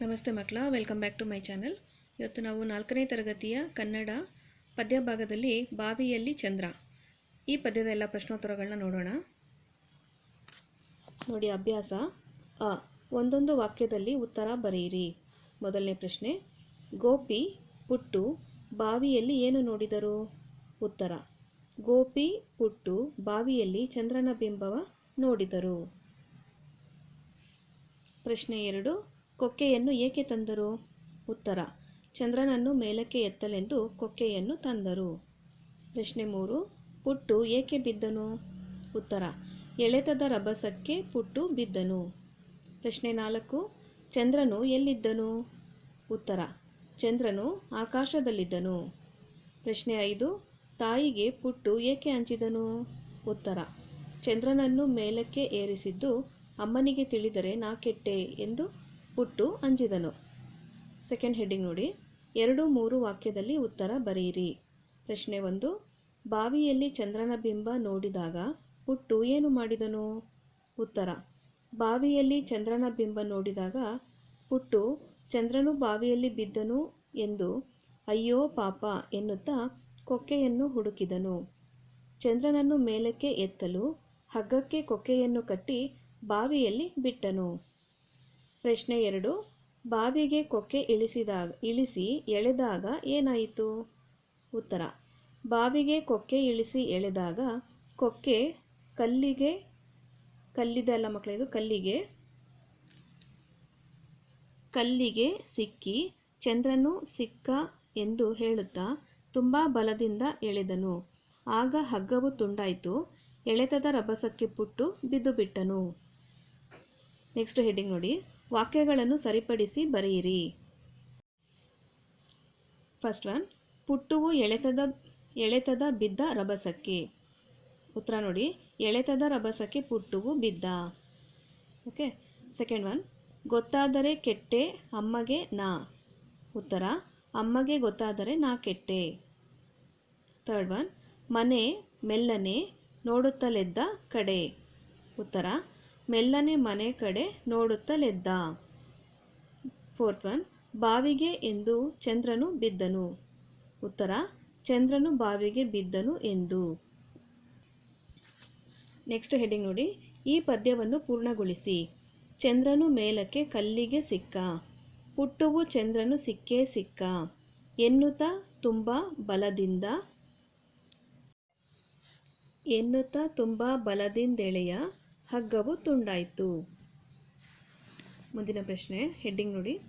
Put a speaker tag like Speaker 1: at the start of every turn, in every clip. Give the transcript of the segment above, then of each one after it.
Speaker 1: ನಮಸ್ತೆ ಮಕ್ಕಳ welcome back to my channel ಇವತ್ತು ನಾವು ನಾಲ್ಕನೇ ತರಗತಿಯ ಕನ್ನಡ ಪದ್ಯ ಭಾಗದಲ್ಲಿ ಬಾವಿಯಲ್ಲಿ ಚಂದ್ರ. ಈ ಪದ್ಯದ ಎಲ್ಲ ಪ್ರಶ್ನೋತ್ತರಗಳನ್ನ ನೋಡೋಣ. ನೋಡಿ ಅಭ್ಯಾಸ. ಅ, ಒಂದೊಂದು ವಾಕ್ಯದಲ್ಲಿ ಉತ್ತರ ಬರೆಯಿರಿ. ಮೊದಲನೇ ಪ್ರಶ್ನೆ, ಗೋಪಿ ಪುಟ್ಟು ಬಾವಿಯಲ್ಲಿ ಏನು ನೋಡಿದರು? ಉತ್ತರ, ಗೋಪಿ ಪುಟ್ಟು ಬಾವಿಯಲ್ಲಿ ಚಂದ್ರನ ಬಿಂಬವ ನೋಡಿದರು. ಪ್ರಶ್ನೆ ಎರಡು ಕೊಕ್ಕೆಯನ್ನು ಏಕೆ ತಂದರು? ಉತ್ತರ, ಚಂದ್ರನನ್ನು ಮೇಲಕ್ಕೆ ಎತ್ತಲೆಂದು ಕೊಕ್ಕೆಯನ್ನು ತಂದರು. ಪ್ರಶ್ನೆ ಮೂರು, ಪುಟ್ಟು ಏಕೆ ಬಿದ್ದನು? ಉತ್ತರ, ಎಳೆತದ ರಭಸಕ್ಕೆ ಪುಟ್ಟು ಬಿದ್ದನು. ಪ್ರಶ್ನೆ ನಾಲ್ಕು, ಚಂದ್ರನು ಎಲ್ಲಿದ್ದನು? ಉತ್ತರ, ಚಂದ್ರನು ಆಕಾಶದಲ್ಲಿದ್ದನು. ಪ್ರಶ್ನೆ ಐದು, ತಾಯಿಗೆ ಪುಟ್ಟು ಏಕೆ ಹಂಚಿದನು? ಉತ್ತರ, ಚಂದ್ರನನ್ನು ಮೇಲಕ್ಕೆ ಏರಿಸಿದ್ದು ಅಮ್ಮನಿಗೆ ತಿಳಿದರೆ ನಾ ಕೆಟ್ಟೆ ಎಂದು ಪುಟ್ಟು ಅಂಜಿದನು. ಸೆಕೆಂಡ್ ಹೆಡ್ಡಿಂಗ್ ನೋಡಿ, ಎರಡು ಮೂರು ವಾಕ್ಯದಲ್ಲಿ ಉತ್ತರ ಬರೆಯಿರಿ. ಪ್ರಶ್ನೆ ಒಂದು, ಬಾವಿಯಲ್ಲಿ ಚಂದ್ರನ ಬಿಂಬ ನೋಡಿದಾಗ ಪುಟ್ಟು ಏನು ಮಾಡಿದನು? ಉತ್ತರ, ಬಾವಿಯಲ್ಲಿ ಚಂದ್ರನ ಬಿಂಬ ನೋಡಿದಾಗ ಪುಟ್ಟು ಚಂದ್ರನು ಬಾವಿಯಲ್ಲಿ ಬಿದ್ದನು ಎಂದು ಅಯ್ಯೋ ಪಾಪ ಎನ್ನುತ್ತಾ ಕೊಕ್ಕೆಯನ್ನು ಹುಡುಕಿದನು. ಚಂದ್ರನನ್ನು ಮೇಲಕ್ಕೆ ಎತ್ತಲು ಹಗ್ಗಕ್ಕೆ ಕೊಕ್ಕೆಯನ್ನು ಕಟ್ಟಿ ಬಾವಿಯಲ್ಲಿ ಬಿಟ್ಟನು. ಪ್ರಶ್ನೆ ಎರಡು. ಬಾವಿಗೆ ಕೊಕ್ಕೆ ಇಳಿಸಿದಾಗ, ಇಳಿಸಿ ಎಳೆದಾಗ ಏನಾಯಿತು? ಉತ್ತರ. ಬಾವಿಗೆ ಕೊಕ್ಕೆ ಇಳಿಸಿ ಎಳೆದಾಗ ಕೊಕ್ಕೆ ಕಲ್ಲಿಗೆ, ಕಲ್ಲಿದೆ ಅಲ್ಲ ಮಕ್ಕಳಿದು ಕಲ್ಲಿಗೆ ಕಲ್ಲಿಗೆ ಸಿಕ್ಕಿ ಚಂದ್ರನು ಸಿಕ್ಕ ಎಂದು ಹೇಳುತ್ತಾ ತುಂಬ ಬಲದಿಂದ ಎಳೆದನು. ಆಗ ಹಗ್ಗವು ತುಂಡಾಯಿತು. ಎಳೆತದ ರಭಸಕ್ಕೆ ಪುಟ್ಟು ಬಿದ್ದು ಬಿಟ್ಟನು ನೆಕ್ಸ್ಟ್ ಹೆಡ್ಡಿಂಗ್ ನೋಡಿ. ವಾಕ್ಯಗಳನ್ನು ಸರಿಪಡಿಸಿ ಬರೆಯಿರಿ. ಫಸ್ಟ್ ಒನ್ ಪುಟ್ಟುವು ಎಳೆತದ ಎಳೆತದ ಬಿದ್ದ ರಭಸಕ್ಕೆ. ಉತ್ತರ ನೋಡಿ, ಎಳೆತದ ರಭಸಕ್ಕೆ ಪುಟ್ಟುವು ಬಿದ್ದ. ಓಕೆ ಸೆಕೆಂಡ್ ಒನ್ ಗೊತ್ತಾದರೆ ಕೆಟ್ಟೆ, ಅಮ್ಮಗೆ ನಾ. ಉತ್ತರ, ಅಮ್ಮಗೆ ಗೊತ್ತಾದರೆ ನಾ ಕೆಟ್ಟೆ. ಥರ್ಡ್ ಒನ್ ಮನೆ, ಮೆಲ್ಲನೆ, ನೋಡುತ್ತಲೆದ್ದ ಕಡೆ. ಉತ್ತರ ಮೆಲ್ಲನೆ ಮನೆ ಕಡೆ ನೋಡುತ್ತಲೆದ್ದ ಫೋರ್ತ್ ಒನ್, ಬಾವಿಗೆ ಎಂದು ಚಂದ್ರನು ಬಿದ್ದನು. ಉತ್ತರ, ಚಂದ್ರನು ಬಾವಿಗೆ ಬಿದ್ದನು ಎಂದು. ನೆಕ್ಸ್ಟ್ ಹೆಡಿಂಗ್ ನೋಡಿ, ಈ ಪದ್ಯವನ್ನು ಪೂರ್ಣಗೊಳಿಸಿ. ಚಂದ್ರನು ಮೇಲಕ್ಕೆ ಕಲ್ಲಿಗೆ ಸಿಕ್ಕ. ಪುಟ್ಟುವು ಚಂದ್ರನು ಸಿಕ್ಕೇ ಸಿಕ್ಕ. ಎನ್ನುತ್ತಾ ತುಂಬ ಬಲದಿಂದ. ಎನ್ನುತ್ತ ತುಂಬ ಬಲದಿಂದೆಳೆಯ. ಹಗ್ಗವು ತುಂಡಾಯಿತು. ಮುಂದಿನ ಪ್ರಶ್ನೆ, ಹೆಡ್ಡಿಂಗ್ ನೋಡಿ.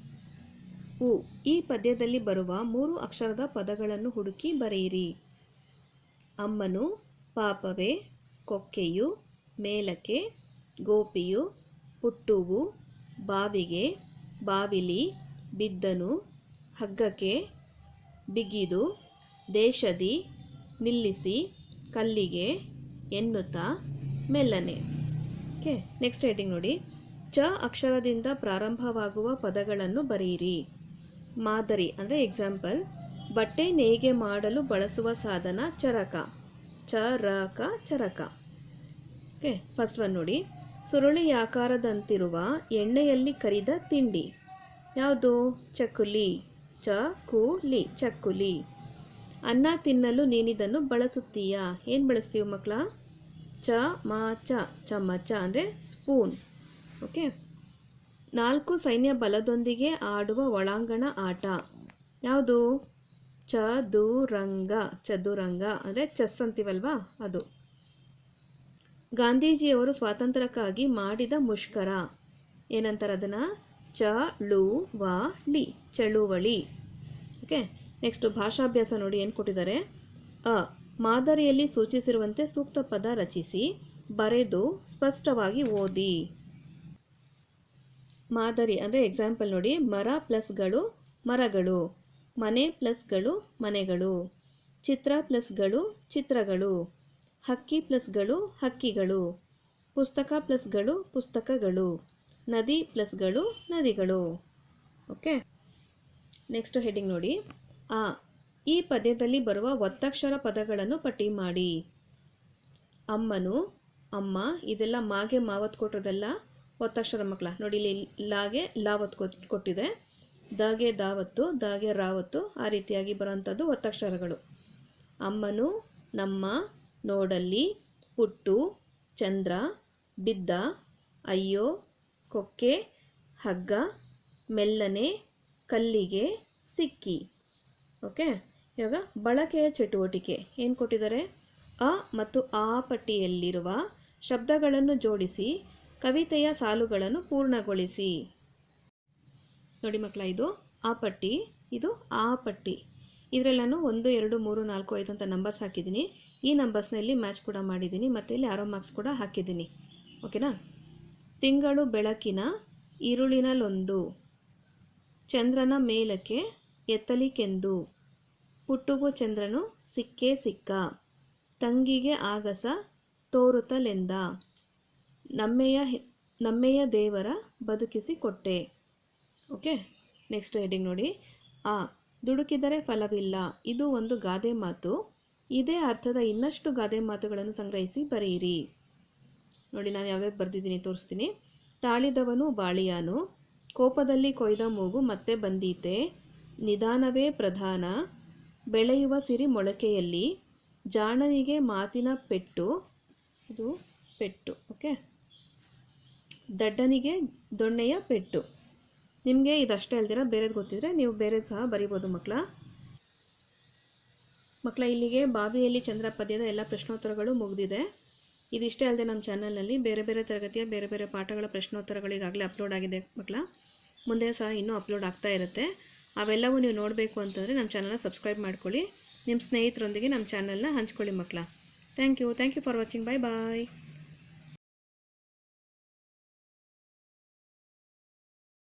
Speaker 1: ಉ, ಈ ಪದ್ಯದಲ್ಲಿ ಬರುವ ಮೂರು ಅಕ್ಷರದ ಪದಗಳನ್ನು ಹುಡುಕಿ ಬರೆಯಿರಿ. ಅಮ್ಮನು, ಪಾಪವೇ, ಕೊಕ್ಕೆಯು, ಮೇಲಕ್ಕೆ, ಗೋಪಿಯು ಪುಟ್ಟುವು ಬಾವಿಗೆ, ಬಾವಿಲಿ, ಬಿದ್ದನು, ಹಗ್ಗಕ್ಕೆ, ಬಿಗಿದು, ದೇಶದಿ, ನಿಲ್ಲಿಸಿ, ಕಲ್ಲಿಗೆ, ಎನ್ನುತ್ತಾ, ಮೆಲ್ಲನೆ. ಓಕೆ ನೆಕ್ಸ್ಟ್ ಹೆಡ್ಡಿಂಗ್ ನೋಡಿ. ಚ ಅಕ್ಷರದಿಂದ ಪ್ರಾರಂಭವಾಗುವ ಪದಗಳನ್ನು ಬರೆಯಿರಿ. ಮಾದರಿ ಅಂದರೆ ಎಕ್ಸಾಂಪಲ್ ಬಟ್ಟೆ ನೇಯ್ಗೆ ಮಾಡಲು ಬಳಸುವ ಸಾಧನ ಚರಕ. ಚರಕ ಚರಕ. ಓಕೆ ಫಸ್ಟ್ ಒನ್ ನೋಡಿ. ಸುರುಳಿಯಾಕಾರದಂತಿರುವ ಎಣ್ಣೆಯಲ್ಲಿ ಕರಿದ ತಿಂಡಿ. ಯಾವುದು? ಚಕ್ಕುಲಿ. ಚಕುಲಿ, ಚಕ್ಕುಲಿ. ಅನ್ನ ತಿನ್ನಲು ನೀನಿದನ್ನು ಬಳಸುತ್ತೀಯಾ? ಏನು ಬಳಸ್ತೀವಿ ಮಕ್ಕಳ ಚ, ಮ, ಚ ಚಮಚ ಅಂದರೆ ಸ್ಪೂನ್ ಓಕೆ ನಾಲ್ಕು ಸೈನ್ಯ ಬಲದೊಂದಿಗೆ ಆಡುವ ಒಳಾಂಗಣ ಆಟ. ಯಾವುದು? ಚದುರಂಗ ಚದುರಂಗ ಅಂದರೆ ಚೆಸ್ ಅಂತೀವಲ್ವಾ? ಅದು. ಗಾಂಧೀಜಿಯವರು ಸ್ವಾತಂತ್ರ್ಯಕ್ಕಾಗಿ ಮಾಡಿದ ಮುಷ್ಕರ. ಏನಂತಾರೆ ಅದನ್ನು? ಚಳುವಳಿ ಚಳುವಳಿ. ಓಕೆ ನೆಕ್ಸ್ಟು ಭಾಷಾಭ್ಯಾಸ ನೋಡಿ ಏನು ಕೊಟ್ಟಿದ್ದಾರೆ? ಅ ಮಾದರಿಯಲ್ಲಿ ಸೂಚಿಸಿರುವಂತೆ ಸೂಕ್ತ ಪದ ರಚಿಸಿ, ಬರೆದು ಸ್ಪಷ್ಟವಾಗಿ ಓದಿ. ಮಾದರಿ ಅಂದರೆ ಎಕ್ಸಾಂಪಲ್ ನೋಡಿ, ಮರ ಪ್ಲಸ್ಗಳು ಮರಗಳು, ಮನೆ ಪ್ಲಸ್ಗಳು ಮನೆಗಳು, ಚಿತ್ರ ಪ್ಲಸ್ಗಳು ಚಿತ್ರಗಳು, ಹಕ್ಕಿ ಪ್ಲಸ್ಗಳು ಹಕ್ಕಿಗಳು, ಪುಸ್ತಕ ಪ್ಲಸ್ಗಳು ಪುಸ್ತಕಗಳು, ನದಿ ಪ್ಲಸ್ಗಳು ನದಿಗಳು. ಓಕೆ ನೆಕ್ಸ್ಟ್ ಹೆಡ್ಡಿಂಗ್ ನೋಡಿ. ಆ ಈ ಪದ್ಯದಲ್ಲಿ ಬರುವ ಒತ್ತಕ್ಷರ ಪದಗಳನ್ನು ಪಟ್ಟಿ ಮಾಡಿ. ಅಮ್ಮನು, ಅಮ್ಮ, ಇದೆಲ್ಲ ಮಾಗೆ ಮಾವತ್ ಕೊಟ್ಟದೆಲ್ಲ ಒತ್ತಕ್ಷರ ಮಕ್ಕಳ, ನೋಡಿ ಇಲ್ಲಿ ಲಾಗೆ ಲಾವತ್ ಕೊಟ್- ಕೊಟ್ಟಿದೆ. ದಾಗೆ ದಾವತ್ತು, ದಾಗೆ ರಾವತ್ತು ಆ ರೀತಿಯಾಗಿ ಬರೋವಂಥದ್ದು ಒತ್ತಕ್ಷರಗಳು. ಅಮ್ಮನು, ನಮ್ಮ, ನೋಡಲ್ಲಿ ಪುಟ್ಟು ಚಂದ್ರ, ಬಿದ್ದ, ಅಯ್ಯೋ, ಕೊಕ್ಕೆ, ಹಗ್ಗ, ಮೆಲ್ಲನೆ, ಕಲ್ಲಿಗೆ, ಸಿಕ್ಕಿ. ಓಕೆ? ಇವಾಗ ಬಳಕೆಯ ಚಟುವಟಿಕೆ. ಏನು ಕೊಟ್ಟಿದ್ದಾರೆ? ಅ ಮತ್ತು ಆ ಪಟ್ಟಿಯಲ್ಲಿರುವ ಶಬ್ದಗಳನ್ನು ಜೋಡಿಸಿ ಕವಿತೆಯ ಸಾಲುಗಳನ್ನು ಪೂರ್ಣಗೊಳಿಸಿ. ನೋಡಿ ಮಕ್ಕಳ, ಇದು ಆ ಪಟ್ಟಿ, ಇದು ಆ ಪಟ್ಟಿ. ಇದರಲ್ಲಿ ನಾನು ಒಂದು, ಎರಡು, ಮೂರು, ನಾಲ್ಕು, ಐದು ಅಂತ ನಂಬರ್ಸ್ ಹಾಕಿದ್ದೀನಿ. ಈ ನಂಬರ್ಸ್ನಲ್ಲಿ ಮ್ಯಾಚ್ ಕೂಡ ಮಾಡಿದ್ದೀನಿ, ಮತ್ತು ಇಲ್ಲಿ ಆರೋ ಮಾರ್ಕ್ಸ್ ಕೂಡ ಹಾಕಿದ್ದೀನಿ. ಓಕೆನಾ ತಿಂಗಳು ಬೆಳಕಿನ ಇರುಳಿನಲ್ಲೊಂದು ಚಂದ್ರನ ಮೇಲಕ್ಕೆ ಎತ್ತಲಿಕೆಂದು. ಹುಟ್ಟುವ ಚಂದ್ರನು ಸಿಕ್ಕೇ ಸಿಕ್ಕ. ತಂಗಿಗೆ ಆಗಸ ತೋರುತ್ತಲೆಂದ ನಮ್ಮೆಯ ನಮ್ಮೆಯ ದೇವರ ಬದುಕಿಸಿ ಕೊಟ್ಟೆ. ಓಕೆ, ನೆಕ್ಸ್ಟ್ ಹೆಡಿಂಗ್ ನೋಡಿ. ಆ, ದುಡುಕಿದರೆ ಫಲವಿಲ್ಲ. ಇದು ಒಂದು ಗಾದೆ ಮಾತು. ಇದೇ ಅರ್ಥದ ಇನ್ನಷ್ಟು ಗಾದೆ ಮಾತುಗಳನ್ನು ಸಂಗ್ರಹಿಸಿ ಬರೆಯಿರಿ. ನೋಡಿ, ನಾನು ಯಾವ್ದಾದ್ರು ಬರೆದಿದ್ದೀನಿ ತೋರಿಸ್ತೀನಿ. ತಾಳಿದವನು ಬಾಳಿಯಾನು. ಕೋಪದಲ್ಲಿ ಕೊಯ್ದ ಮೂಗು ಮತ್ತೆ ಬಂದೀತೆ. ನಿಧಾನವೇ ಪ್ರಧಾನ. ಬೆಳೆಯುವ ಸಿರಿ ಮೊಳಕೆಯಲ್ಲಿ ಜಾಣನಿಗೆ ಮಾತಿನ ಪೆಟ್ಟು, ಇದು ಪೆಟ್ಟು ಓಕೆ ದಡ್ಡನಿಗೆ ದೊಣ್ಣೆಯ ಪೆಟ್ಟು. ನಿಮಗೆ ಇದಷ್ಟೇ ಅಲ್ದಿರ ಬೇರೆದು ಗೊತ್ತಿದ್ರೆ ನೀವು ಬೇರೆದು ಸಹ ಬರಿಬೋದು ಮಕ್ಕಳ ಮಕ್ಕಳ ಇಲ್ಲಿಗೆ ಬಾವಿಯಲ್ಲಿ ಚಂದ್ರ ಪದ್ಯದ ಎಲ್ಲ ಪ್ರಶ್ನೋತ್ತರಗಳು ಮುಗಿದಿದೆ. ಇದಿಷ್ಟೇ ಅಲ್ಲದೆ ನಮ್ಮ ಚಾನಲ್ನಲ್ಲಿ ಬೇರೆ ಬೇರೆ ತರಗತಿಯ ಬೇರೆ ಬೇರೆ ಪಾಠಗಳ ಪ್ರಶ್ನೋತ್ತರಗಳು ಈಗಾಗಲೇ ಅಪ್ಲೋಡ್ ಆಗಿದೆ ಮಕ್ಕಳ ಮುಂದೆ ಸಹ ಇನ್ನೂ ಅಪ್ಲೋಡ್ ಆಗ್ತಾ ಇರುತ್ತೆ. ಅವೆಲ್ಲವೂ ನೀವು ನೋಡಬೇಕು ಅಂತಂದರೆ ನಮ್ಮ ಚಾನಲ್ನ ಸಬ್ಸ್ಕ್ರೈಬ್ ಮಾಡ್ಕೊಳ್ಳಿ. ನಿಮ್ಮ ಸ್ನೇಹಿತರೊಂದಿಗೆ ನಮ್ಮ ಚಾನಲ್ನ ಹಂಚ್ಕೊಳ್ಳಿ ಮಕ್ಕಳ. Thank you thank you for watching bye bye